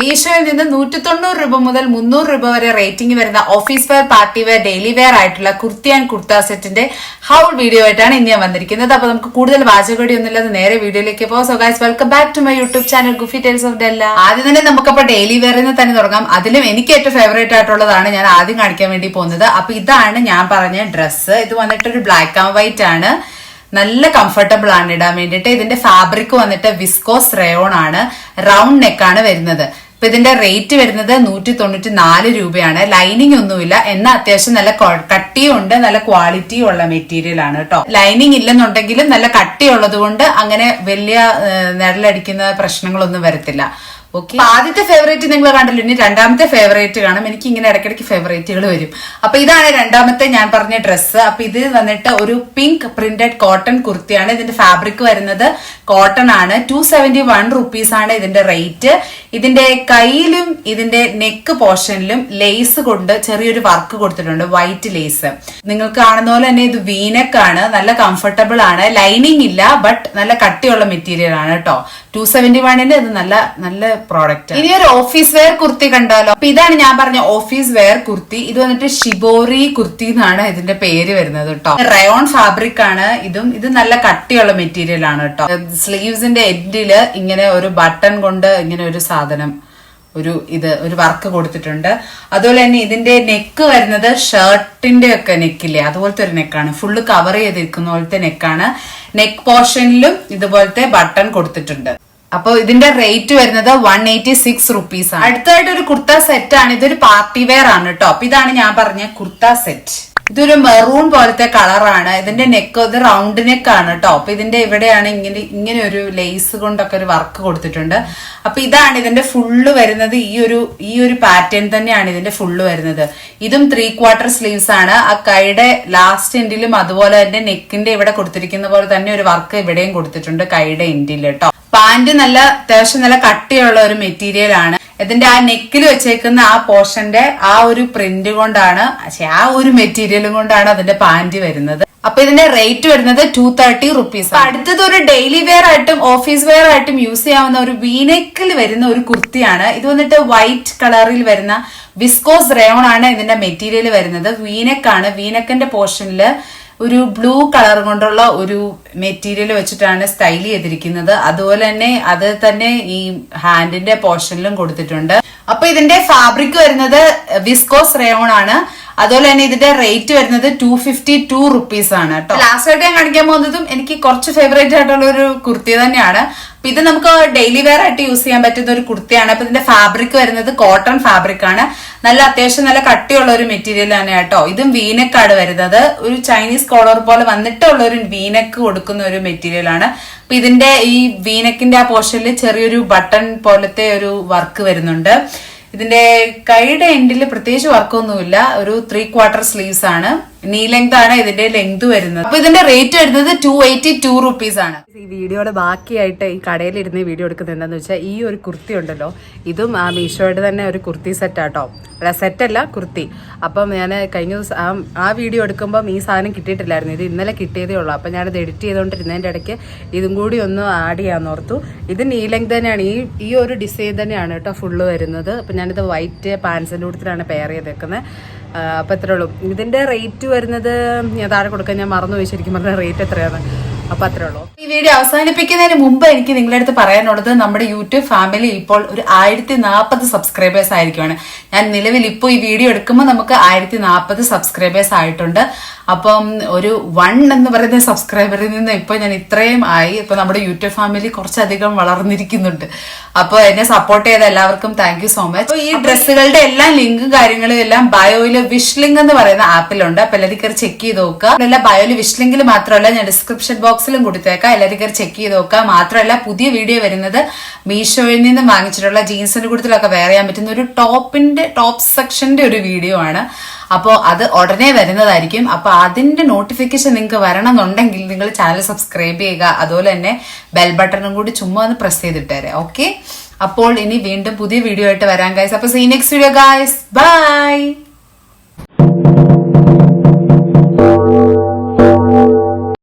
മീഷോയിൽ നിന്ന് നൂറ്റി തൊണ്ണൂറ് രൂപ മുതൽ മുന്നൂറ് രൂപ വരെ റേറ്റിംഗ് വരുന്ന office wear party wear daily wear ആയിട്ടുള്ള കുർത്തി ആൻഡ് കുർത്ത സെറ്റിന്റെ ഹൗൾ വീഡിയോ ആയിട്ടാണ് ഇന്ന് ഞാൻ വന്നിരിക്കുന്നത്. അപ്പൊ നമുക്ക് കൂടുതൽ വാചകടി ഒന്നുമില്ലാതെ നേരെ വീഡിയോയിലേക്ക് പോകാം. So guys welcome back to my YouTube channel goofy tales of Della ആദ്യം തന്നെ നമുക്കപ്പോ ഡെയിലി വെയറിൽ നിന്ന് തന്നെ തുടങ്ങാം. അതിലും എനിക്ക് ഏറ്റവും ഫേവറേറ്റ് ആയിട്ടുള്ളതാണ് ഞാൻ ആദ്യം കാണിക്കാൻ വേണ്ടി പോകുന്നത്. അപ്പൊ ഇതാണ് ഞാൻ പറഞ്ഞ ഡ്രസ്സ് ഇത് വന്നിട്ട് ഒരു ബ്ലാക്ക് ആൻഡ് വൈറ്റ് ആണ്. നല്ല കംഫർട്ടബിൾ ആണ് ഇടാൻ വേണ്ടിയിട്ട്. ഇതിന്റെ ഫാബ്രിക് വന്നിട്ട് വിസ്കോസ് റയോൺ ആണ്. റൗണ്ട് നെക്കാണ് വരുന്നത്. ഇപ്പൊ ഇതിന്റെ റേറ്റ് വരുന്നത് നൂറ്റി തൊണ്ണൂറ്റി നാല് രൂപയാണ്. ലൈനിങ് ഒന്നുമില്ല. എന്നാൽ അത്യാവശ്യം നല്ല കട്ടിയും ഉണ്ട് നല്ല ക്വാളിറ്റിയും ഉള്ള മെറ്റീരിയൽ ആണ് കേട്ടോ ലൈനിങ് ഇല്ലെന്നുണ്ടെങ്കിലും നല്ല കട്ടിയുള്ളത് കൊണ്ട് അങ്ങനെ വലിയ നിഴലടിക്കുന്ന പ്രശ്നങ്ങളൊന്നും വരത്തില്ല. ഓക്കെ ആദ്യത്തെ ഫേവറേറ്റ് നിങ്ങൾ കണ്ടല്ലോ? ഇനി രണ്ടാമത്തെ ഫേവറേറ്റ് കാണും. എനിക്ക് ഇങ്ങനെ ഇടയ്ക്കിടയ്ക്ക് ഫേവറേറ്റുകൾ വരും. അപ്പൊ ഇതാണ് രണ്ടാമത്തെ ഞാൻ പറഞ്ഞ ഡ്രസ്സ് അപ്പൊ ഇത് വന്നിട്ട് ഒരു പിങ്ക് പ്രിന്റഡ് കോട്ടൺ കുർത്തിയാണ്. ഇതിന്റെ ഫാബ്രിക് വരുന്നത് കോട്ടൺ ആണ്. ടു സെവന്റി വൺ റുപ്പീസ് ആണ് ഇതിന്റെ റേറ്റ് ഇതിന്റെ കയ്യിലും ഇതിന്റെ നെക്ക് പോർഷനിലും ലേസ് കൊണ്ട് ചെറിയൊരു വർക്ക് കൊടുത്തിട്ടുണ്ട്. വൈറ്റ് ലേസ് നിങ്ങൾക്ക് കാണുന്ന പോലെ തന്നെ ഇത് വീനക്കാണ് നല്ല കംഫർട്ടബിൾ ആണ്. ലൈനിങ് ഇല്ല ബട്ട് നല്ല കട്ടിയുള്ള മെറ്റീരിയൽ ആണ് കേട്ടോ. ടു സെവന്റി വണ്ണിന്റെ ഇത് നല്ല നല്ല പ്രോഡക്റ്റ് ഇനി ഒരു ഓഫീസ് വെയർ കുർത്തി കണ്ടാലോ? അപ്പൊ ഇതാണ് ഞാൻ പറഞ്ഞ ഓഫീസ് വെയർ കുർത്തി. ഇത് വന്നിട്ട് ഷിബോറി കുർത്തി എന്നാണ് ഇതിന്റെ പേര് വരുന്നത് കേട്ടോ റയോൺ ഫാബ്രിക് ആണ് ഇതും. ഇത് നല്ല കട്ടിയുള്ള മെറ്റീരിയൽ ആണ് കേട്ടോ സ്ലീവ്സിന്റെ എൻഡിൽ ഇങ്ങനെ ഒരു ബട്ടൺ കൊണ്ട് ഇങ്ങനെ ഒരു സാധനം ഒരു ഇത് ഒരു വർക്ക് കൊടുത്തിട്ടുണ്ട്. അതുപോലെ തന്നെ ഇതിന്റെ നെക്ക് വരുന്നത് ഷർട്ടിന്റെ ഒക്കെ നെക്കില്ലേ അതുപോലത്തെ ഒരു നെക്കാണ് ഫുള്ള് കവർ ചെയ്തിരിക്കുന്ന പോലത്തെ നെക്കാണ് നെക്ക് പോർഷനിലും ഇതുപോലത്തെ ബട്ടൺ കൊടുത്തിട്ടുണ്ട്. അപ്പോൾ ഇതിന്റെ റേറ്റ് വരുന്നത് വൺ എയ്റ്റി സിക്സ് റുപ്പീസ് ആണ്. അടുത്തായിട്ട് ഒരു കുർത്ത സെറ്റ് ആണ്. ഇതൊരു പാർട്ടി വെയർ ആണ് കേട്ടോ അപ്പൊ ഇതാണ് ഞാൻ പറഞ്ഞ കുർത്ത സെറ്റ് ഇതൊരു മെറൂൺ പോലത്തെ കളറാണ് ഇതിന്റെ നെക്ക് ഇത് റൗണ്ട് നെക്ക് ആണ് കേട്ടോ അപ്പൊ ഇതിന്റെ ഇവിടെയാണ് ഇങ്ങനെ ഇങ്ങനെ ഒരു ലേസ് കൊണ്ടൊക്കെ ഒരു വർക്ക് കൊടുത്തിട്ടുണ്ട്. അപ്പൊ ഇതാണ് ഇതിന്റെ ഫുള്ള് വരുന്നത്. ഈ ഒരു ഈ ഒരു പാറ്റേൺ തന്നെയാണ് ഇതിന്റെ ഫുള്ള് വരുന്നത്. ഇതും ത്രീ ക്വാർട്ടർ സ്ലീവ്സ് ആണ്. ആ കൈയുടെ ലാസ്റ്റ് എൻഡിലും അതുപോലെ തന്നെ നെക്കിന്റെ ഇവിടെ കൊടുത്തിരിക്കുന്ന പോലെ തന്നെ ഒരു വർക്ക് ഇവിടെയും കൊടുത്തിട്ടുണ്ട് കൈയുടെ എൻഡിൽ കേട്ടോ പാന്റ് നല്ല അത്യാവശ്യം നല്ല കട്ടിയുള്ള ഒരു മെറ്റീരിയൽ ആണ്. ഇതിന്റെ ആ നെക്കിൽ വെച്ചേക്കുന്ന ആ പോർഷന്റെ ആ ഒരു പ്രിന്റ് കൊണ്ടാണ് ആ ഒരു മെറ്റീരിയലും കൊണ്ടാണ് അതിന്റെ പാന്റ് വരുന്നത്. അപ്പൊ ഇതിന്റെ റേറ്റ് വരുന്നത് ടു തേർട്ടി റുപ്പീസ് അടുത്തത് ഒരു ഡെയിലി വെയർ ആയിട്ടും ഓഫീസ് വെയർ ആയിട്ടും യൂസ് ചെയ്യാവുന്ന ഒരു വീനെക്കിൽ വരുന്ന ഒരു കുർത്തിയാണ്. ഇത് വന്നിട്ട് വൈറ്റ് കളറിൽ വരുന്ന വിസ്കോസ് റയോൺ ആണ് ഇതിന്റെ മെറ്റീരിയൽ വരുന്നത്. വീനെക്കാണ് വീനെക്കിന്റെ പോർഷനിൽ ഒരു ബ്ലൂ കളർ കൊണ്ടുള്ള ഒരു മെറ്റീരിയൽ വെച്ചിട്ടാണ് സ്റ്റൈൽ ചെയ്തിരിക്കുന്നത്. അതുപോലെ തന്നെ അത് തന്നെ ഈ ഹാൻഡിന്റെ പോർഷനിലും കൊടുത്തിട്ടുണ്ട്. അപ്പൊ ഇതിന്റെ ഫാബ്രിക് വരുന്നത് വിസ്കോസ് റയോൺ ആണ്. അതുപോലെ തന്നെ ഇതിന്റെ റേറ്റ് വരുന്നത് ടു ഫിഫ്റ്റി ടു റുപ്പീസ് ആണ് കേട്ടോ. ലാസ്റ്റ് ആയിട്ട് ഞാൻ കാണിക്കാൻ പോകുന്നതും എനിക്ക് കുറച്ച് ഫേവറേറ്റ് ആയിട്ടുള്ള ഒരു കുർത്തി തന്നെയാണ്. അപ്പൊ ഇത് നമുക്ക് ഡെയിലി വെയർ ആയിട്ട് യൂസ് ചെയ്യാൻ പറ്റുന്ന ഒരു കുർത്തിയാണ്. അപ്പൊ ഇതിന്റെ ഫാബ്രിക് വരുന്നത് കോട്ടൺ ഫാബ്രിക് ആണ്. നല്ല അത്യാവശ്യം നല്ല കട്ടിയുള്ള ഒരു മെറ്റീരിയൽ ആണ് കേട്ടോ. ഇതും വീനക്കാണ് വരുന്നത്. ഒരു ചൈനീസ് കോളർ പോലെ വന്നിട്ടുള്ള ഒരു വീനക്ക് കൊടുക്കുന്ന ഒരു മെറ്റീരിയൽ ആണ്. അപ്പൊ ഇതിന്റെ ഈ വീനക്കിന്റെ ആ പോർഷനിൽ ചെറിയൊരു ബട്ടൺ പോലത്തെ ഒരു വർക്ക് വരുന്നുണ്ട്. ഇതിന്റെ കൈയുടെ എൻഡിൽ പ്രത്യേകിച്ച് വർക്കൊന്നുമില്ല. ഒരു ത്രീ ക്വാർട്ടർ സ്ലീവ്സ് ആണ്. നീ ലെങ്ത് ആണ് ഇതിന്റെ ലെങ്ത് വരുന്നത്. അപ്പൊ ഇതിന്റെ റേറ്റ് വരുന്നത് ടു എയ്റ്റി ടു റുപ്പീസ് ആണ്. ഈ വീഡിയോയുടെ ബാക്കിയായിട്ട് ഈ കടയിലിരുന്ന് വീഡിയോ എടുക്കുന്നത് എന്താണെന്ന് വെച്ചാൽ ഈ ഒരു കുർത്തി ഉണ്ടല്ലോ. ഇതും ആ മീഷോയുടെ തന്നെ ഒരു കുർത്തി സെറ്റാട്ടോ അല്ല സെറ്റല്ല കുർത്തി. അപ്പം ഞാൻ കഴിഞ്ഞ ദിവസം ആ ആ വീഡിയോ എടുക്കുമ്പം ഈ സാധനം കിട്ടിയിട്ടില്ലായിരുന്നു. ഇത് ഇന്നലെ കിട്ടിയതേ ഉള്ളൂ. അപ്പം ഞാനത് എഡിറ്റ് ചെയ്തുകൊണ്ടിരുന്നതിന്റെ ഇടയ്ക്ക് ഇതും കൂടി ഒന്ന് ആഡ് ചെയ്യാൻ ഓർത്തു. ഇത് നീലങ്ക് തന്നെയാണ്. ഈ ഈ ഒരു ഡിസൈൻ തന്നെയാണ് കേട്ടോ ഫുള്ള് വരുന്നത്. അപ്പം ഞാനിത് വൈറ്റ് പാൻസിന്റെ കൂട്ടത്തിലാണ് പെയർ ചെയ്തേക്കുന്നത് അപ്പം എത്രേ ഉള്ളൂ. ഇതിന്റെ റേറ്റ് വരുന്നത് ഞാൻ താഴെ കൊടുക്കാൻ ഞാൻ മറന്നു പോയി ശരിക്കും പറഞ്ഞ റേറ്റ് എത്രയാണ് അപ്പൊ അത്രേ ഉള്ളൂ. ഈ വീഡിയോ അവസാനിപ്പിക്കുന്നതിന് മുമ്പ് എനിക്ക് നിങ്ങളുടെ അടുത്ത് പറയാനുള്ളത് നമ്മുടെ യൂട്യൂബ് ഫാമിലി ഇപ്പോൾ ഒരു ആയിരത്തി നാൽപ്പത് സബ്സ്ക്രൈബേഴ്സ് ആയിരിക്കുവാണ്. ഞാൻ നിലവിൽ ഇപ്പോൾ ഈ വീഡിയോ എടുക്കുമ്പോൾ നമുക്ക് ആയിരത്തി നാൽപ്പത് സബ്സ്ക്രൈബേഴ്സ് ആയിട്ടുണ്ട്. അപ്പം ഒരു വൺ എന്ന് പറയുന്ന സബ്സ്ക്രൈബറിൽ നിന്ന് ഇപ്പൊ ഞാൻ ഇത്രയും ആയി. ഇപ്പൊ നമ്മുടെ യൂട്യൂബ് ഫാമിലി കുറച്ചധികം വളർന്നിരിക്കുന്നുണ്ട്. അപ്പൊ എന്നെ സപ്പോർട്ട് ചെയ്ത എല്ലാവർക്കും താങ്ക് യു സോ മച്ച് ഈ ഡ്രസ്സുകളുടെ എല്ലാം ലിങ്കും കാര്യങ്ങളും എല്ലാം ബയോയിൽ വിഷ് ലിങ്ക് എന്ന് പറയുന്ന ആപ്പിലുണ്ട് അപ്പൊ എല്ലാവരും കയറി ചെക്ക് ചെയ്ത് നോക്കുക. എല്ലാ ബയോയിൽ വിഷ് ലിങ്കിൽ മാത്രമല്ല ഞാൻ ഡിസ്ക്രിപ്ഷൻ ബോക്സിലും കൊടുത്തേക്കാം. എല്ലാവരും കയറി ചെക്ക് ചെയ്ത് നോക്കുക. മാത്രമല്ല പുതിയ വീഡിയോ വരുന്നത് മീഷോയിൽ നിന്ന് വാങ്ങിച്ചിട്ടുള്ള ജീൻസിന്റെ കൂട്ടത്തിലൊക്കെ വെയർ ചെയ്യാൻ പറ്റുന്ന ഒരു ടോപ്പിന്റെ ടോപ്പ് സെക്ഷന്റെ ഒരു വീഡിയോ ആണ്. അപ്പോൾ അത് ഉടനെ വരുന്നതായിരിക്കും. അപ്പോൾ അതിന്റെ നോട്ടിഫിക്കേഷൻ നിങ്ങൾക്ക് വരണമെന്നുണ്ടെങ്കിൽ നിങ്ങൾ ചാനൽ സബ്സ്ക്രൈബ് ചെയ്യുക. അതുപോലെ തന്നെ ബെൽ ബട്ടണും കൂടി ചുമ്മാ ഒന്ന് പ്രസ് ചെയ്തിട്ടേരെ ഓക്കെ അപ്പോൾ ഇനി വീണ്ടും പുതിയ വീഡിയോ ആയിട്ട് വരാം ഗൈസ് അപ്പോൾ see next video guys bye